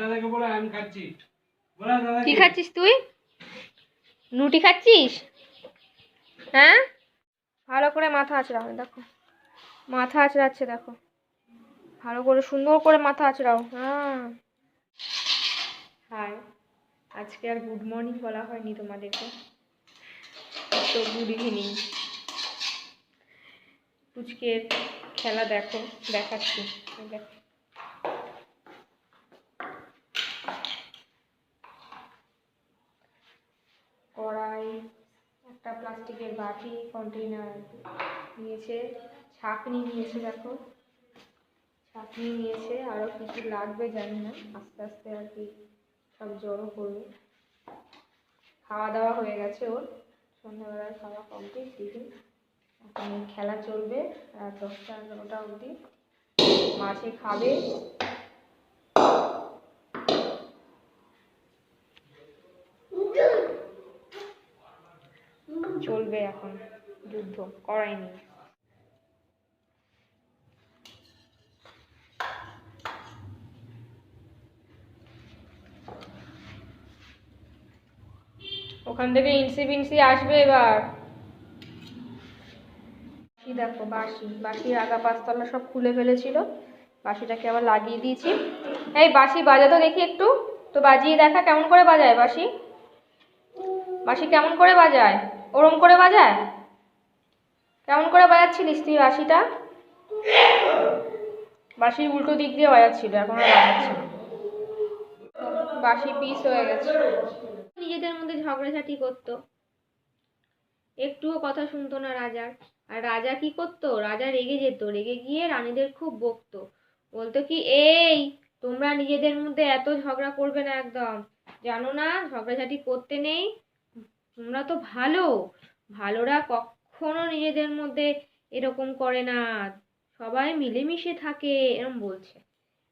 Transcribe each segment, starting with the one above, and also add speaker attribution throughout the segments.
Speaker 1: দাদাকে বলে আমি খাচ্ছি।
Speaker 2: কি খাচ্ছিস তুই? রুটি খাচ্ছিস? হ্যাঁ? ভালো করে মাথা আঁচড়াও দেখো। মাথা আঁচড়াচ্ছে দেখো। ভালো করে সুন্দর করে মাথা আঁচড়াও হ্যাঁ। হাই আজকে আর গুড মর্নিং বলা হয়নি তোমাদেরকে। তো গুড ইভিনিং পুচকের খেলা দেখো দেখাচ্ছি দেখো একটা প্লাস্টিকের বাটি কন্টেইনার নিয়েছে, ছাঁকনি নিয়েছে দেখো। ছাঁকনি নিয়েছে আরও কিছু লাগবে জানি না। আস্তে আস্তে আর কি সব জড়ো করবে। খাওয়া দাওয়া হয়ে গেছে ওর। সন্ধ্যাবেলার খাওয়া কমপ্লিট টিফিন এখন খেলা চলবে রাত দশটা এগারোটা অবধি। মাঝে খাবে। চলবে এখন। যুদ্ধ করাই ওখান থেকে ইনসি বিনসি আসবে এবার। বাসি দেখো বাসি বাসির আগা পাঁচতলা সব খুলে ফেলেছিল। বাসিটাকে আবার লাগিয়ে দিয়েছি। এই বাসি বাজা তো দেখি একটু। তো বাজিয়ে দেখা কেমন করে বাজায় বাসি বাসি কেমন করে বাজায়? ওরম করে বাজায়? কেমন করে বাজাচ্ছিলিস তুই বাসিটা বাসির উল্টো দিক দিয়ে বাজাচ্ছিল, এখন আর বাজাচ্ছে বাসি পিস হয়ে গেছে। নিজেদের মধ্যে ঝগড়াঝাটি করতো। একটুও কথা শুনতো না রাজার। আর রাজা কি করতো? রাজা রেগে যেত। রেগে গিয়ে রানীদের খুব বকতো। বলতো কি, এই, তোমরা নিজেদের মধ্যে এত ঝগড়া করবে না একদম। জানো না, ঝগড়াঝাটি করতে নেই তোমরা তো ভালো। ভালোরা কখনো নিজেদের মধ্যে এরকম করে না। সবাই মিলেমিশে থাকে, এরম বলছে।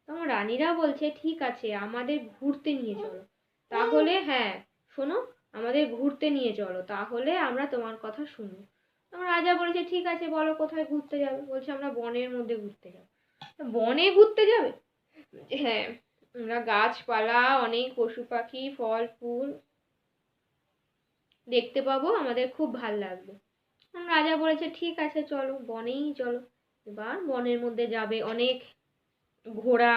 Speaker 2: তখন রানীরা বলছে, ঠিক আছে, আমাদের ঘুরতে নিয়ে চলো। তাহলে হ্যাঁ শোনো, আমাদের ঘুরতে নিয়ে চলো। তাহলে আমরা তোমার কথা শুনব। তখন রাজা বলেছে, ঠিক আছে, বলো, কোথায় ঘুরতে যাবে? বলছে, আমরা বনের মধ্যে ঘুরতে যাব। বনে ঘুরতে যাবে? হ্যাঁ আমরা গাছপালা, অনেক পশু পাখি, ফল, ফুল দেখতে পাবো, আমাদের খুব ভালো লাগবে। রাজা বলেছে, ঠিক আছে, চলো, বনেই চলো। এবার বনের মধ্যে যাবে অনেক ঘোড়া,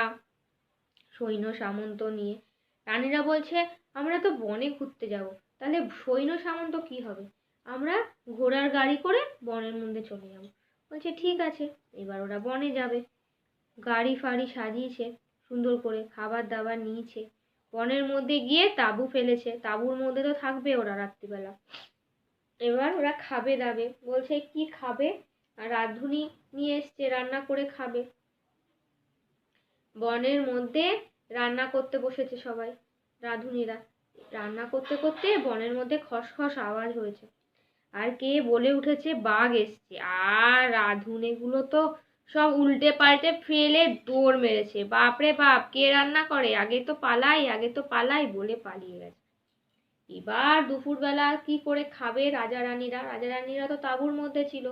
Speaker 2: সৈন্য সামন্ত নিয়ে। রানীরা বলছে, আমরা তো বনে ঘুরতে যাব। তাহলে সৈন্য সামন্ত কি হবে? আমরা ঘোড়ার গাড়ি করে বনের মধ্যে চলে যাব। বলছে, ঠিক আছে। এবার ওরা বনে যাবে। গাড়ি ফাড়ি সাজিয়েছে, সুন্দর করে খাবার দাবার নিয়েছে। বনের মধ্যে গিয়ে তাঁবু ফেলেছে। তাঁবুর মধ্যে তো থাকবে ওরা রাত্রিবেলা। এবার ওরা খাবে দাবে। বলছে, কি খাবে? রাঁধুনি নিয়ে এসছে, রান্না করে খাবে। বনের মধ্যে রান্না করতে বসেছে সবাই, রাঁধুনিরা। রান্না করতে করতে বনের মধ্যে খসখস আওয়াজ হয়েছে। আর কে বলে উঠেছে, বাঘ এসছে। আর রাঁধুনেগুলো তো সব উল্টে পাল্টে ফেলে দৌড় মেরেছে। বাপরে বাপ, কে রান্না করে? আগে তো পালাই, আগে তো পালাই বলে পালিয়ে গেছে। এবার দুপুরবেলা কি করে খাবে রাজা রানীরা? রাজা রানীরা তো তাঁবুর মধ্যে ছিল।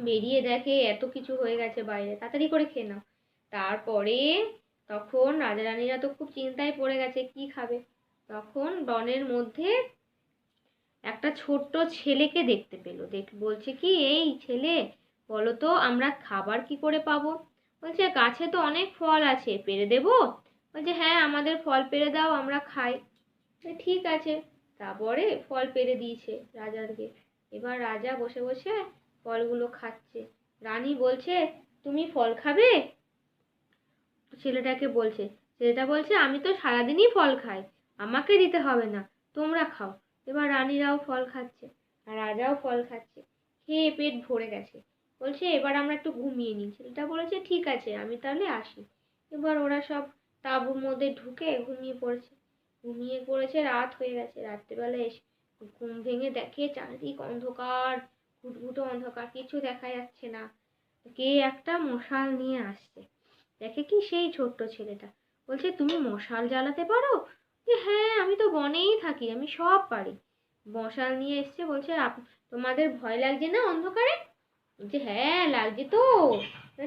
Speaker 2: বেরিয়ে দেখে এত কিছু হয়ে গেছে বাইরে। তাড়াতাড়ি করে খেয়ে নাও। তারপরে তখন রাজা রানীরা তো খুব চিন্তায় পড়ে গেছে, কি খাবে? তখন বনের মধ্যে একটা ছোট্ট ছেলেকে দেখতে পেল। দেখ, বলছে কি, এই ছেলে বলো তো আমরা খাবার কি করে পাবো? বলছে, গাছে তো অনেক ফল আছে, পেরে দেবো? বলছে হ্যাঁ আমাদের ফল পেরে দাও, আমরা খাই। ঠিক আছে। তারপরে ফল পেরে দিয়েছে রাজাকে। এবার রাজা বসে বসে ফলগুলো খাচ্ছে। রানী বলছে, তুমি ফল খাবে? ছেলেটাকে বলছে, ছেলেটা বলছে, আমি তো সারাদিনই ফল খাই, আমাকে দিতে হবে না, তোমরা খাও। এবার রানীরাও ফল খাচ্ছে, আর রাজাও ফল খাচ্ছে। খেয়ে পেট ভরে গেছে। বলছে, এবার আমরা একটু ঘুমিয়ে নিই। ছেলেটা বলেছে, ঠিক আছে, আমি তাহলে আসি। এবার ওরা সব তাঁবুর মধ্যে ঢুকে ঘুমিয়ে পড়েছে। ঘুমিয়ে পড়েছে, রাত হয়ে গেছে। রাত্রিবেলা এসে ঘুম ভেঙে দেখে চারিদিক অন্ধকার, ঘুটঘুটো অন্ধকার, কিছু দেখা যাচ্ছে না। কে একটা মশাল নিয়ে আসছে। দেখে কি সেই ছোট্ট ছেলেটা। বলছে, তুমি মশাল জ্বালাতে পারো? যে হ্যাঁ আমি তো বনেই থাকি, আমি সব পারি। মশাল নিয়ে এসছে, বলছে তোমাদের ভয় লাগছে না অন্ধকারে? বলছে হ্যাঁ লাগছে তো।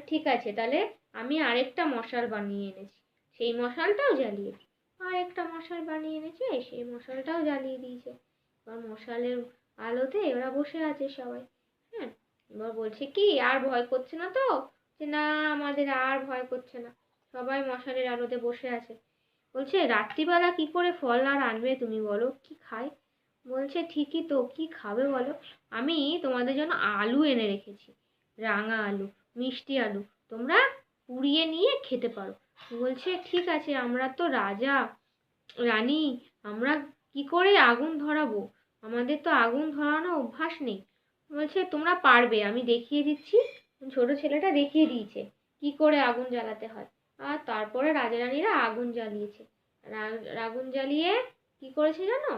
Speaker 2: ঠিক আছে, তাহলে আমি আরেকটা মশাল বানিয়ে এনেছি। সেই মশালটাও জ্বালিয়ে আর একটা মশাল বানিয়ে এনেছে, সেই মশালটাও জ্বালিয়ে দিয়েছে। এবার মশালের আলোতে ওরা বসে আছে সবাই। হ্যাঁ এবার বলছে কি, আর ভয় করছে না তো? যে না, আমাদের আর ভয় করছে না। সবাই মশালের আলোতে বসে আছে। বলছে, রাত্রিবেলা কি করে ফল আর আনবে তুমি বলো? কি খায়? বলছে, ঠিকই তো, কি খাবে বলো? আমি তোমাদের জন্য আলু এনে রেখেছি, রাঙা আলু, মিষ্টি আলু। তোমরা পুড়িয়ে নিয়ে খেতে পারো। বলছে, ঠিক আছে, আমরা তো রাজা, রানী, আমরা কি করে আগুন ধরাবো? আমাদের তো আগুন ধরানো অভ্যাস নেই। বলছে, তোমরা পারবে, আমি দেখিয়ে দিচ্ছি, ছোট ছেলেটা দেখিয়ে দিয়েছে, কি করে আগুন জ্বালাতে হয়? আর তারপরে রাজা রানীরা আগুন জ্বালিয়েছে। আগুন জ্বালিয়ে কি করেছে জানো?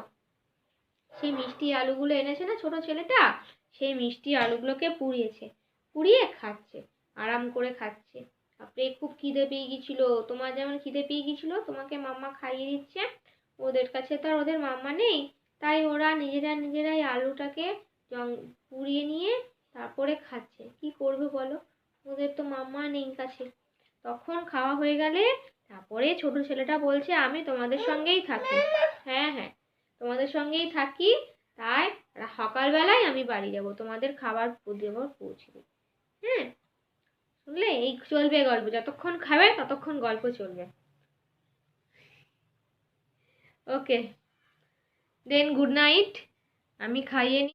Speaker 2: সেই মিষ্টি আলুগুলো এনেছে না ছোট ছেলেটা? সেই মিষ্টি আলুগুলোকে পুড়িয়েছে। পুড়িয়ে খাচ্ছে, আরাম করে খাচ্ছে। তারপরে খুব খিদে পেয়ে গেছিল তোমার যেমন খিদে পেয়ে গেছিল তোমাকে মাম্মা খাইয়ে দিচ্ছে। ওদের কাছে তো আর ওদের মাম্মা নেই। তাই ওরা নিজেরা নিজেরাই আলুটাকে জং, পুড়িয়ে নিয়ে তারপরে খাচ্ছে। কি করবে বলো? ওদের তো মাম্মা নেই কাছে। তখন খাওয়া হয়ে গেলে তারপরে ছোট ছেলেটা বলছে, আমি তোমাদের সঙ্গেই থাকি হ্যাঁ হ্যাঁ। তোমাদের সঙ্গেই থাকি, তাই সকালবেলায় আমি বাড়ি যাব। তোমাদের খাবার দেবর পৌঁছে দেবো। হ্যাঁ? শুনলে এই চলবে গল্প। যতক্ষণ খাবে, ততক্ষণ গল্প চলবে। ওকে দেন গুড নাইট আমি খাইয়ে নি